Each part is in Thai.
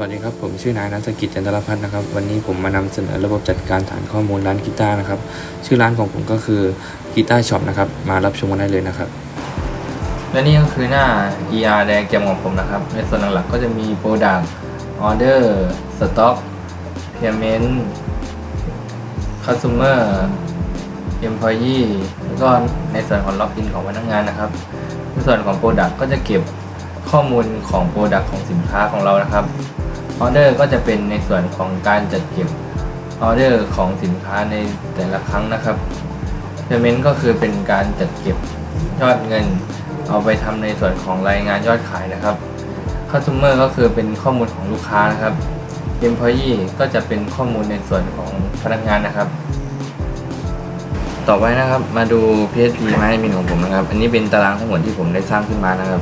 วัสดีครับ ผมชื่อนายนันทกิจจันทรพัฒน์นะครับ วันนี้ผมมานำเสนอระบบจัดการฐานข้อมูลร้านกีตาร์นะครับ ชื่อร้านของผมก็คือกีตาร์ช็อปนะครับ มารับชมกันได้เลยนะครับ และนี่ก็คือหน้า ER แดงแจ่มของผมนะครับ ในส่วนหลักๆก็จะมี Product Order Stock Payment Customer Employee แล้วก็ในส่วนของ Login ของพนักงานนะครับ ในส่วนของ Product ก็จะเก็บข้อมูลของ Product ของสินค้าของเรานะครับ Order ก็จะเป็นในส่วนของการจัดเก็บ Order ของสินค้าในแต่ละครั้งนะครับ Payment ก็คือเป็นการจัดเก็บยอดเงิน เอาไปทำในส่วนของรายงานยอดขายนะครับ Customer ก็คือเป็นข้อมูลของลูกค้านะครับ Employee ก็จะเป็นข้อมูลในส่วนของพนักงานนะครับ ต่อไปนะครับมาดู PHP MyAdmin ของผมนะครับ อันนี้เป็นตารางทั้งหมดที่ผมได้สร้างขึ้นมานะครับ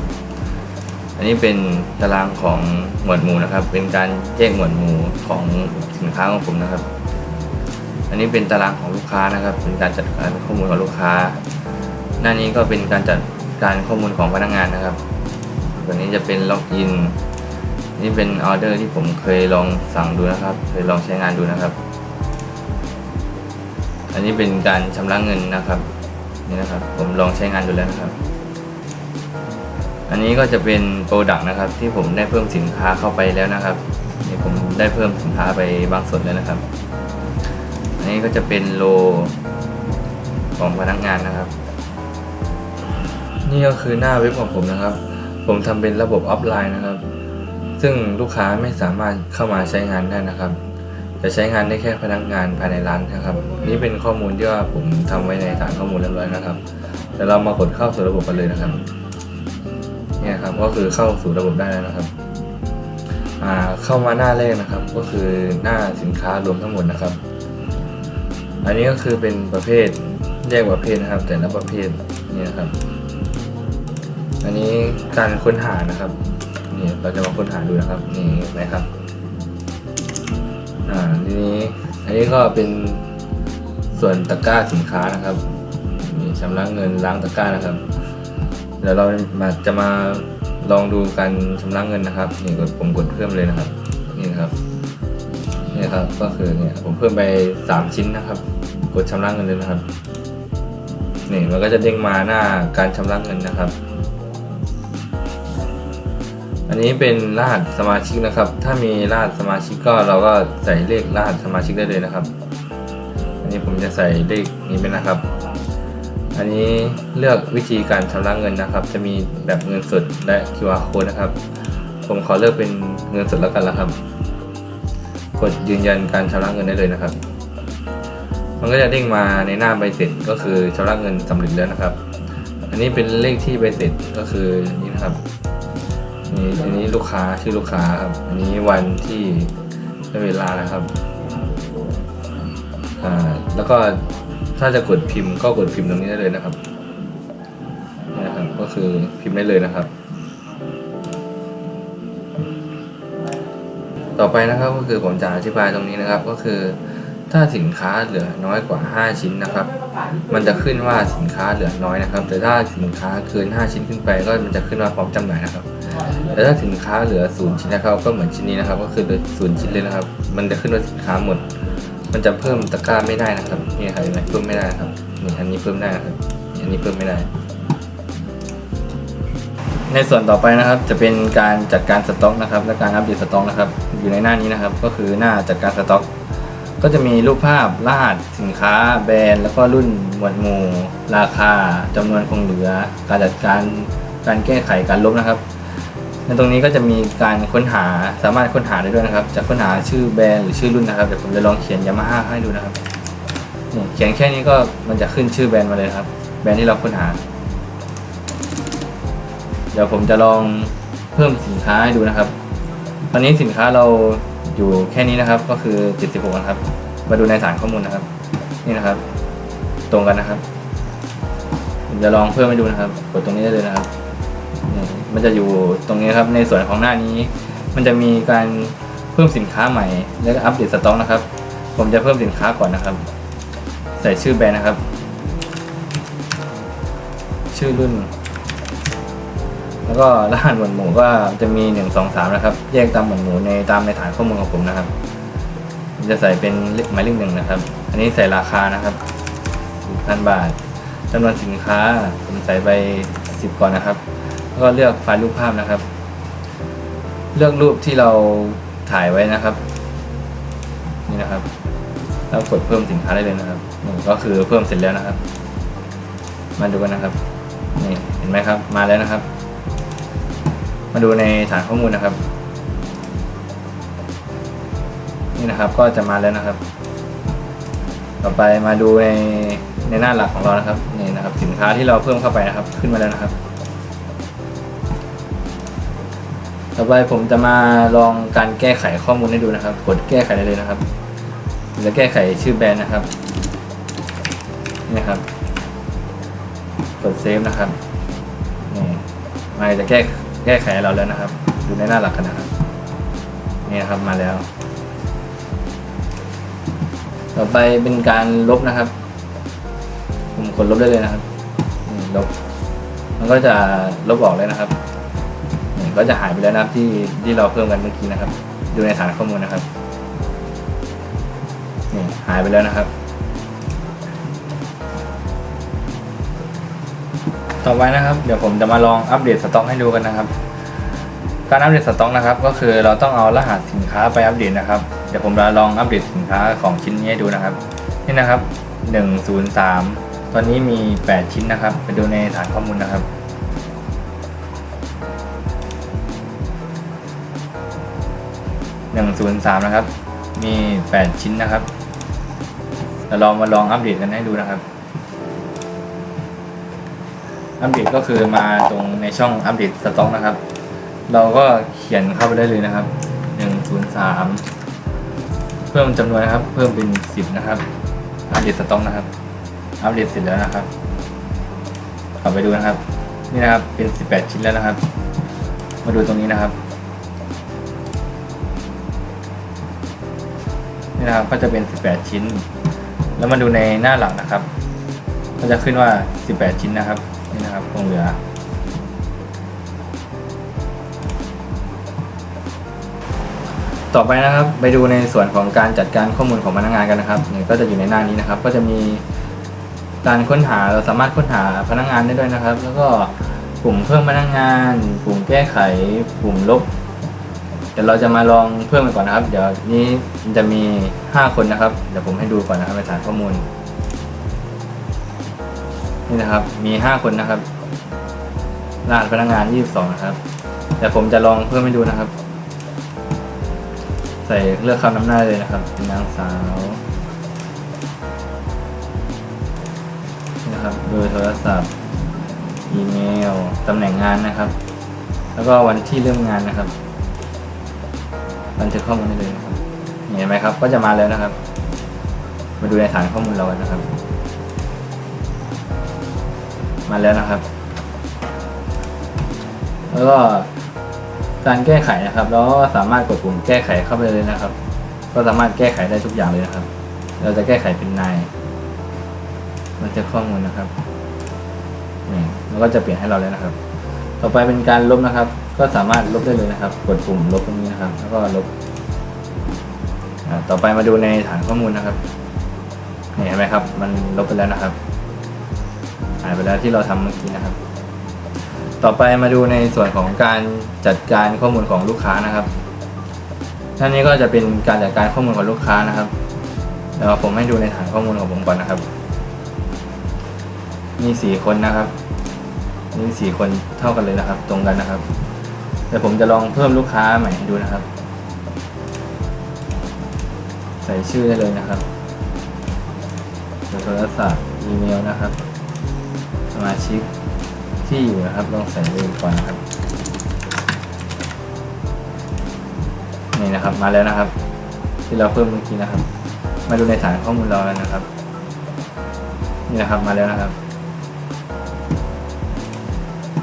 อันนี้เป็นตารางของหมวดหมู่นะครับ เป็นการแยกหมวดหมู่ของสินค้าของผมนะครับ อันนี้เป็นตารางของลูกค้านะครับ เป็นการจัดการข้อมูลของลูกค้า หน้านี้ก็เป็นการจัดการข้อมูลของพนักงานนะครับตัวนี้จะเป็นล็อกอิน นี่เป็นออเดอร์ที่ผมเคยลองสั่งดูนะครับ เคยลองใช้งานดูนะครับ อันนี้เป็นการชำระเงินนะครับ นี่นะครับ ผมลองใช้งานดูแล้วนะครับ อันนี้ก็จะเป็นโปรดักต์นะครับที่ผมได้เพิ่มสินค้าเข้าไปแล้วนะครับนี่ผมได้เพิ่มสินค้าไปบางส่วนแล้วนะครับ อันนี้ก็จะเป็นโลของพนักงานนะครับ นี่ก็คือหน้าเว็บของผมนะครับ ผมทำเป็นระบบออฟไลน์นะครับ ซึ่งลูกค้าไม่สามารถเข้ามาใช้งานได้นะครับ จะใช้งานได้แค่พนักงานภายในร้านนะครับ นี่เป็นข้อมูลที่ว่าผมทำไว้ในฐานข้อมูลเรียบร้อยนะครับเดี๋ยวเรามากดเข้าสู่ระบบกันเลยนะครับ เนี่ยครับก็คือเข้าสู่ระบบได้แล้วนะครับเข้ามาหน้าแรกนะครับ ก็คือหน้าสินค้ารวมทั้งหมดนะครับ อันนี้ก็คือเป็นประเภทแยกประเภทนะครับ แต่ละประเภทนี่นครับ อันนี้การค้นหานะครับนี่เราจะมาค้นหาดูนะครับนี่นะครับอ่าทีนี้อันนี้ก็เป็นส่วนตะกร้าสินค้านะครับนี่ชำระเงินล้างตะกร้านะครับ เดี๋ยวเรามาจะมาลองดูการชำระเงินนะครับนี่กดผมกดเพิ่มเลยนะครับ นี่ครับนี่ครับ ก็คือเนี่ยผมเพิ่มไปสามชิ้นนะครับ กดชำระเงินเลยนะครับนี่มันก็จะเด้งมาหน้าการชำระเงินนะครับ อันนี้เป็นรหัสสมาชิกนะครับ ถ้ามีรหัสสมาชิกก็เราก็ใส่เลขรหัสสมาชิกได้เลยนะครับ อันนี้ผมจะใส่เลขนี้ไปนะครับ อันนี้เลือกวิธีการชำระเงินนะครับ จะมีแบบเงินสดและ QR code นะครับ ผมขอเลือกเป็นเงินสดแล้วกันละครับ กดยืนยันการชำระเงินได้เลยนะครับ มันก็จะเด้งมาในหน้าใบเสร็จก็คือชำระเงินสำเร็จแล้วนะครับ อันนี้เป็นเลขที่ใบเสร็จก็คือนี่นะครับนี่อันนี้ลูกค้าชื่อลูกค้าครับ อันนี้วันที่และเวลานะครับ อ่า แล้วก็ ถ้าจะกดพิมพ์ก็กดพิมพ์ตรงนี้ได้เลยนะครับนี่นะครับก็คือพิมพ์ได้เลยนะครับ ต่อไปนะครับก็คือผมจะอธิบายตรงนี้นะครับ ก็คือถ้าสินค้าเหลือน้อยกว่า 5 ชิ้นนะครับ มันจะขึ้นว่าสินค้าเหลือน้อยนะครับ แต่ถ้าสินค้าเกิน 5 ชิ้นขึ้นไป ก็มันจะขึ้นว่าพร้อมจำหน่ายนะครับ แต่ถ้าสินค้าเหลือศูนย์ชิ้นนะครับ ก็เหมือนชิ้นนี้นะครับ ก็คือเหลือศูนย์ชิ้นเลยนะครับ มันจะขึ้นว่าสินค้าหมด มันจะเพิ่มตะกร้าไม่ได้นะครับนี่ครับเห็นไหมเพิ่มไม่ได้ครับนี่อันนี้เพิ่มได้นะครับอันนี้เพิ่มไม่ได้ ในส่วนต่อไปนะครับ จะเป็นการจัดการสต็อกนะครับ และการอัปเดตสต็อกนะครับ อยู่ในหน้านี้นะครับ ก็คือหน้าจัดการสต็อก ก็จะมีรูปภาพรหัสสินค้า แบรนด์แล้วก็รุ่นหมวดหมู่ ราคาจำนวนคงเหลือ การจัดการการแก้ไขการลบนะครับ ในตรงนี้ก็จะมีการค้นหาสามารถค้นหาได้ด้วยนะครับ จะค้นหาชื่อแบรนด์หรือชื่อรุ่นนะครับเดี๋ยวผมจะลองเขียนยามาฮ่าให้ดูนะครับนี่เขียนแค่นี้ก็มันจะขึ้นชื่อแบรนด์มาเลยครับ แบรนด์ที่เราค้นหา เดี๋ยวผมจะลองเพิ่มสินค้าให้ดูนะครับ ตอนนี้สินค้าเราอยู่แค่นี้นะครับ ก็คือ76นะครับ มาดูในฐานข้อมูลนะครับ นี่นะครับ ตรงกันนะครับผมจะลองเพิ่มให้ดูนะครับ กดตรงนี้ได้เลยนะครับ มันจะอยู่ตรงนี้ครับในส่วนของหน้านี้ มันจะมีการเพิ่มสินค้าใหม่ และอัปเดตสต็อกนะครับ ผมจะเพิ่มสินค้าก่อนนะครับ ใส่ชื่อแบรนด์นะครับ ชื่อรุ่น แล้วก็รหัสหมวดหมู่ก็จะมีหนึ่งสองสามนะครับ แยกตามหมวดหมู่ในตามในฐานข้อมูลของผมนะครับจะใส่เป็นหมายเลขหนึ่งนะครับ อันนี้ใส่ราคานะครับพันบาทจำนวนสินค้าผมใส่ไปสิบก่อนนะครับ แล้วก็เลือกไฟล์รูปภาพนะครับ เลือกรูปที่เราถ่ายไว้นะครับ นี่นะครับแล้วกดเพิ่มสินค้าได้เลยนะครับนี่ก็คือเพิ่มเสร็จแล้วนะครับ มาดูกันนะครับนี่เห็นไหมครับ มาแล้วนะครับ มาดูในฐานข้อมูลนะครับ นี่นะครับก็จะมาแล้วนะครับ ต่อไปมาดูในในหน้าหลักของเรานะครับนี่นะครับ สินค้าที่เราเพิ่มเข้าไปนะครับ ขึ้นมาแล้วนะครับ ต่อไปผมจะมาลองการแก้ไขข้อมูลให้ดูนะครับ กดแก้ไขได้เลยนะครับจะแก้ไขชื่อแบรนด์นะครับนี่ครับ กดเซฟนะครับนี่มันจะแก้แก้ไขเราแล้วนะครับ ดูในหน้าหลักกันนะครับนี่ครับมาแล้ว ต่อไปเป็นการลบนะครับ ผมกดลบได้เลยนะครับลบ มันก็จะลบออกเลยนะครับ ก็จะหายไปแล้วนะครับที่ที่เราเพิ่มกันเมื่อกี้นะครับ ดูในฐานข้อมูลนะครับนี่หายไปแล้วนะครับ ต่อไปนะครับ เดี๋ยวผมจะมาลองอัปเดตสต็อกให้ดูกันนะครับ การอัปเดตสต็อกนะครับ ก็คือเราต้องเอารหัสสินค้าไปอัปเดตนะครับเดี๋ยวผมจะลองอัปเดตสินค้าของชิ้นนี้ให้ดูนะครับ นี่นะครับ 103 ตอนนี้มี 8 ชิ้นนะครับ ไปดูในฐานข้อมูลนะครับ 103 นะครับ มี 8 ชิ้นนะครับเดี๋ยวเรามาลองอัปเดตกันให้ดูนะครับ อัปเดตก็คือมาตรงในช่องอัปเดตสต็อกนะครับ เราก็เขียนเข้าไปได้เลยนะครับ 103 เพิ่มจำนวนนะครับ เพิ่มเป็น 10 นะครับ อัปเดตสต็อกนะครับ อัปเดตเสร็จแล้วนะครับกลับไปดูนะครับ นี่นะครับเป็น 18 ชิ้นแล้วนะครับ มาดูตรงนี้นะครับ นะครับก็จะเป็น 18 ชิ้น แล้วมาดูในหน้าหลังนะครับ ก็จะขึ้นว่า 18 ชิ้นนะครับนี่นะครับคงเหลือ ต่อไปนะครับไปดูในส่วนของการจัดการข้อมูลของพนักงานกันนะครับเนี่ยก็จะอยู่ในหน้านี้นะครับ ก็จะมีการค้นหาเราสามารถค้นหาพนักงานได้ด้วยนะครับ แล้วก็ปุ่มเพิ่มพนักงาน ปุ่มแก้ไข ปุ่มลบ ดี๋ยวเราจะมาลองเพิ่มกันก่อนนะครับ เดี๋ยวนี้มันจะมี 5 คนนะครับ เดี๋ยวผมให้ดูก่อนนะครับในฐานข้อมูล นี่นะครับ มี 5 คนนะครับรหัสพนักงาน 22 นะครับ เดี๋ยวผมจะลองเพิ่มให้ดูนะครับ ใส่เลือกคำนำหน้าเลยนะครับ เป็นนางสาวนี่นะครับเบอร์โทรศัพท์ อีเมล ตำแหน่งงานนะครับ แล้วก็วันที่เริ่มงานนะครับ บันทึกข้อมูลได้เลยนะครับเห็นไหมครับ ก็จะมาแล้วนะครับ มาดูในฐานข้อมูลเรานนะครับ มาแล้วนะครับ แล้วก็การแก้ไขนะครับเราก็สามารถกดปุ่มแก้ไขเข้าไปเลยนะครับ ก็สามารถแก้ไขได้ทุกอย่างเลยนะครับ เราจะแก้ไขเป็นนายบันทึกข้อมูลนะครับนี่มันก็จะเปลี่ยนให้เราแล้วนะครับ ต่อไปเป็นการลบนะครับ ก็สามารถลบได้เลยนะครับ กดปุ่มลบตรงนี้นะครับ แล้วก็ลบต่อไปมาดูในฐานข้อมูลนะครับเห็นไหมครับ มันลบไปแล้วนะครับ หายไปแล้วที่เราทำเมื่อกี้นะครับ ต่อไปมาดูในส่วนของการจัดการข้อมูลของลูกค้านะครับท่านนี้ก็จะเป็นการจัดการข้อมูลของลูกค้านะครับเดี๋ยวผมให้ดูในฐานข้อมูลของผมก่อนนะครับ มีสี่คนนะครับ มีสี่คนเท่ากันเลยนะครับ ตรงกันนะครับ ดี๋ยวผมจะลองเพิ่มลูกค้าใหม่ดูนะครับ ใส่ชื่อได้เลยนะครับเบอร์โทรศัพท์อีเมลนะครับ สมาชิกที่อยู่นะครับ ลองใส่ไปก่อนนะครับนี่นะครับมาแล้วนะครับ ที่เราเพิ่มเมื่อกี้นะครับ มาดูในฐานข้อมูลเราแล้วนะครับ นี่นะครับมาแล้วนะครับ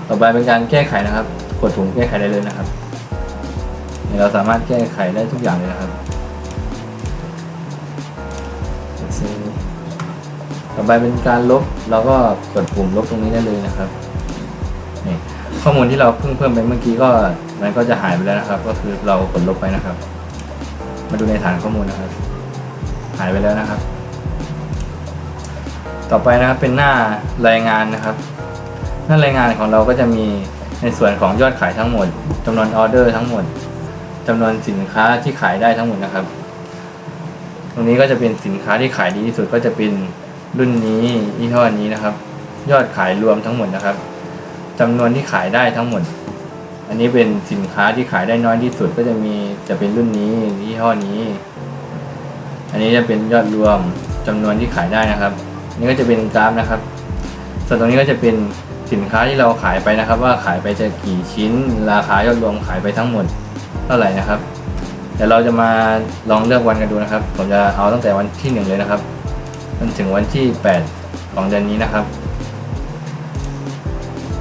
ต่อไปเป็นการแก้ไขนะครับ ดปุ่มแก้ไขได้เลยนะครับนี่เราสามารถแก้ไขได้ทุกอย่างเลยนะครับต่อไปเป็นการลบเราก็กดปุ่มลบตรงนี้ได้เลยนะครับนี่ข้อมูลที่เราเพิ่งเพิ่มไปเมื่อกี้ก็มันก็จะหายไปแล้วนะครับ ก็คือเรากดลบไปนะครับ มาดูในฐานข้อมูลนะครับ หายไปแล้วนะครับ ต่อไปนะครับเป็นหน้ารายงานนะครับ หน้ารายงานของเราก็จะมี ในส่วนของยอดขายทั้งหมดจำนวนออเดอร์ทั้งหมดจำนวนสินค้าที่ขายได้ทั้งหมดนะครับ ตรงนี้ก็จะเป็นสินค้าที่ขายดีที่สุดก็จะเป็นรุ่นนี้ยี่ห้อนี้นะครับ ยอดขายรวมทั้งหมดนะครับจำนวนที่ขายได้ทั้งหมด อันนี้เป็นสินค้าที่ขายได้น้อยที่สุดก็จะมีจะเป็นรุ่นนี้ยี่ห้อนี้ อันนี้จะเป็นยอดรวมจำนวนที่ขายได้นะครับ นี่ก็จะเป็นกราฟนะครับ ส่วนตรงนี้ก็จะเป็น สินค้าที่เราขายไปนะครับ ว่าขายไปจะกี่ชิ้น ราคายอดรวมขายไปทั้งหมดเท่าไหร่นะครับเดี๋ยวเราจะมาลองเลือกวันกันดูนะครับ ผมจะเอาตั้งแต่วันที่หนึ่งเลยนะครับจนถึงวันที่แปดของเดือนนี้นะครับ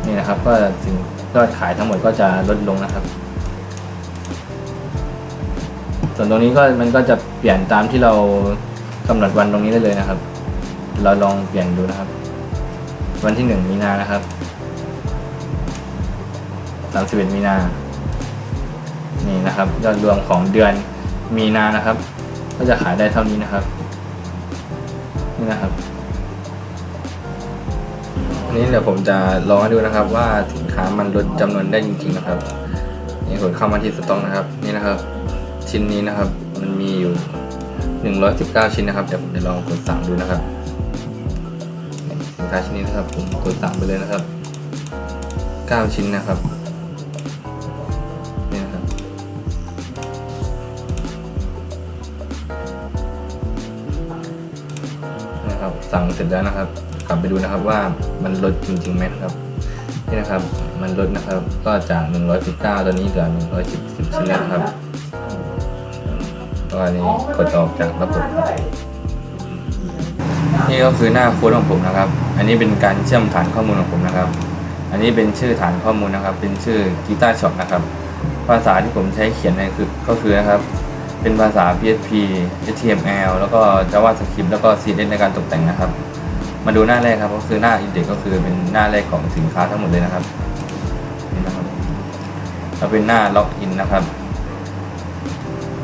นี่นะครับก็สินยอดขายทั้งหมดก็จะลดลงนะครับ ส่วนตรงนี้ก็มันก็จะเปลี่ยนตามที่เรากำหนดวันตรงนี้ได้เลยนะครับ เราลองเปลี่ยนดูนะครับ วันที่หนึ่งมีนานะครับ สามสิบเอ็ดมีนา นี่นะครับ ยอดรวมของเดือนมีนานะครับ ก็จะขายได้เท่านี้นะครับ นี่นะครับอันนี้เดี๋ยวผมจะลองให้ดูนะครับ ว่าสินค้ามันลดจำนวนได้จริงๆนะครับ นี่กดเข้ามาที่สต็อกนะครับ นี่นะครับ ชิ้นนี้นะครับ มันมีอยู่ 119 ชิ้นนะครับเดี๋ยวผมจะลองกดสั่งดูนะครับสินค้าชิ้นนี้นะครับ ผมกดสั่งไปเลยนะครับ 9 ชิ้นนะครับ สั่งเสร็จแล้วนะครับ กลับไปดูนะครับว่ามันลดจริงๆไหมนะครับนี่นะครับมันลดนะครับก็จาก 119 ตอนนี้เหลือ 110ชิ้นแล้วนะครับก็อันนี้กดออกจากระบบนี่ก็คือหน้าโค้ดของผมนะครับ อันนี้เป็นการเชื่อมฐานข้อมูลของผมนะครับ อันนี้เป็นชื่อฐานข้อมูลนะครับ เป็นชื่อกีตาร์ช็อปนะครับ ภาษาที่ผมใช้เขียนในคือก็คือนะครับ เป็นภาษา PHP HTML แล้วก็ JavaScript แล้วก็ CSS ในการตกแต่งนะครับ มาดูหน้าแรกครับก็คือหน้า index ก็คือเป็นหน้าแรกของสินค้าทั้งหมดเลยนะครับนี่นะครับแล้วเป็นหน้า login นะครับ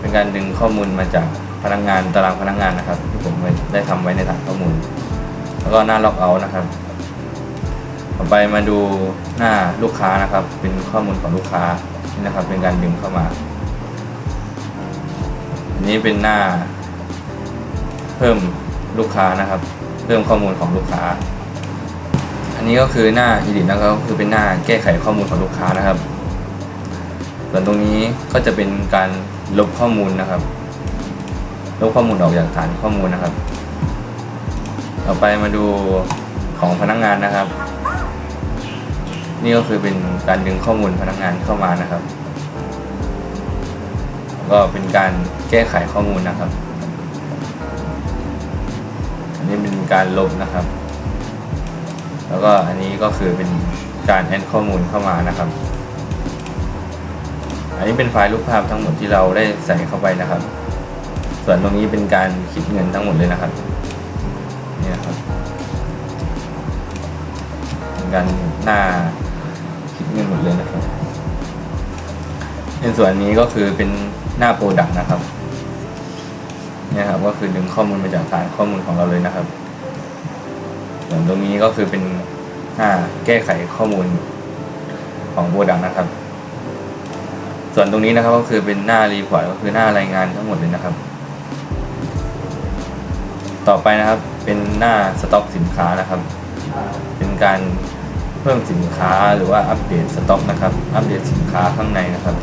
เป็นการดึงข้อมูลมาจากพนักงงานตารางพนักงงานนะครับ ที่ผมได้ทำไว้ในฐานข้อมูล แล้วก็หน้า log out นะครับ ต่อไปมาดูหน้าลูกค้านะครับ เป็นข้อมูลของลูกค้านี่นะครับ เป็นการดึงเข้ามา นนี้เป็นหน้า เพิ่มลูกค้านะครับ เพิ่มข้อมูลของลูกค้า อันนี้ก็คือหน้า edit นะครับคือเป็นหน้าแก้ไขข้อมูลของลูกค้านะครับ ส่วนตรงนี้ก็จะเป็นการลบข้อมูลนะครับ ลบข้อมูลออกจากฐานข้อมูลนะครับ ต่อไปมาดูของพนักงานนะครับ นี่ก็คือเป็นการดึงข้อมูลพนักงานเข้ามานะครับ ก็เป็นการ แก้ไขข้อมูลนะครับ อันนี้เป็นการลบนะครับ แล้วก็อันนี้ก็คือเป็นการแอดข้อมูลเข้ามานะครับ อันนี้เป็นไฟล์รูปภาพทั้งหมดที่เราได้ใส่เข้าไปนะครับ ส่วนตรงนี้เป็นการคิดเงินทั้งหมดเลยนะครับนี่นะครับเป็นการหน้าคิดเงินหมดเลยนะครับในส่วนนี้ก็คือเป็นหน้าโปรดักต์นะครับ เนี่ยครับก็คือดึงข้อมูลมาจากฐานข้อมูลของเราเลยนะครับส่วนตรงนี้ก็คือเป็นหน้าแก้ไขข้อมูลของโปรดักต์นะครับ ส่วนตรงนี้นะครับก็คือเป็นหน้ารีพอร์ตก็คือหน้ารายงานทั้งหมดเลยนะครับ ต่อไปนะครับเป็นหน้าสต็อกสินค้านะครับ เป็นการเพิ่มสินค้าหรือว่าอัปเดตสต็อกนะครับ อัปเดตสินค้าข้างในนะครับ